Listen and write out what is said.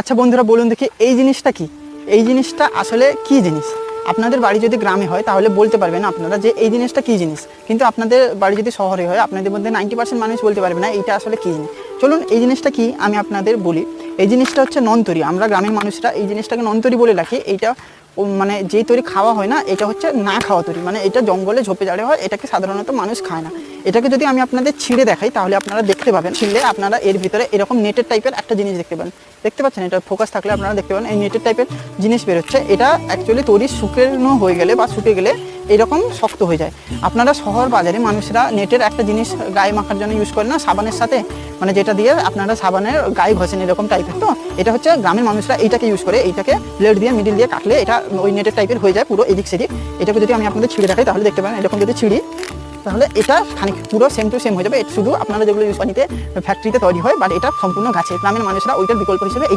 আচ্ছা বন্ধুরা, বলুন দেখি, এই জিনিসটা কি? এই জিনিসটা আসলে কি জিনিস? আপনাদের বাড়ি যদি গ্রামে হয়, তাহলে বলতে পারবেন আপনারা যে এই জিনিসটা কি জিনিস? কিন্তু আপনাদের বাড়ি যদি শহরে হয়, আপনাদের মধ্যে নাইনটি পার্সেন্ট মানুষ বলতে পারবে না, এইটা আসলে কি জিনিস? চলুন, এই জিনিসটা কি? আমি আপনাদের বলি। এই জিনিসটা হচ্ছে নন্তরি। আমরা গ্রামের মানুষরা এই জিনিসটাকে নন্তরি বলে রাখি এইটা মানে যেই তৈরি খাওয়া হয় না, এটা হচ্ছে না খাওয়া তৈরি। মানে এটা জঙ্গলে ঝোপে জাড়ে হয়, এটাকে সাধারণত মানুষ খায় না। এটাকে যদি আমি আপনাদের ছিঁড়ে দেখাই, তাহলে আপনারা দেখতে পাবেন। ছিঁড়লে আপনারা এর ভিতরে এরকম নেটের টাইপের একটা জিনিস দেখতে পাবেন। দেখতে পাচ্ছেন? এটা ফোকাস থাকলে আপনারা দেখতে পাবেন। এই নেটের টাইপের জিনিস বেরোচ্ছে। এটা অ্যাকচুয়ালি তৈরি শুকানো হয়ে গেলে বা শুকে গেলে এরকম শক্ত হয়ে যায়। আপনারা শহর বাজারে মানুষরা নেটের একটা জিনিস গায়ে মাখার জন্য ইউজ করেন না, সাবানের সাথে। মানে যেটা দিয়ে আপনারা সাবানের গায়ে ঘষেন এরকম টাইপের তো? এটা হচ্ছে গ্রামের মানুষরা এইটাকে ইউজ করে এইটাকে ব্লেড দিয়ে মিডিল দিয়ে কাটলে এটা ওই নেটের টাইপের হয়ে যায় পুরো এদিক সেদিক। এটাকে যদি আমি আপনাদের ছিঁড়ে দেখাই, তাহলে দেখতে পাবেন এরকম যদি ছিঁড়ি, তাহলে এটা খানিক পুরো সেম টু সেম হয়ে যাবে। শুধু আপনারা যেগুলো ইউজ পানিতে ফ্যাক্টরিতে তৈরি হয় বাট এটা সম্পূর্ণ গাছে। গ্রামের মানুষরা ওইটার বিকল্প হিসেবে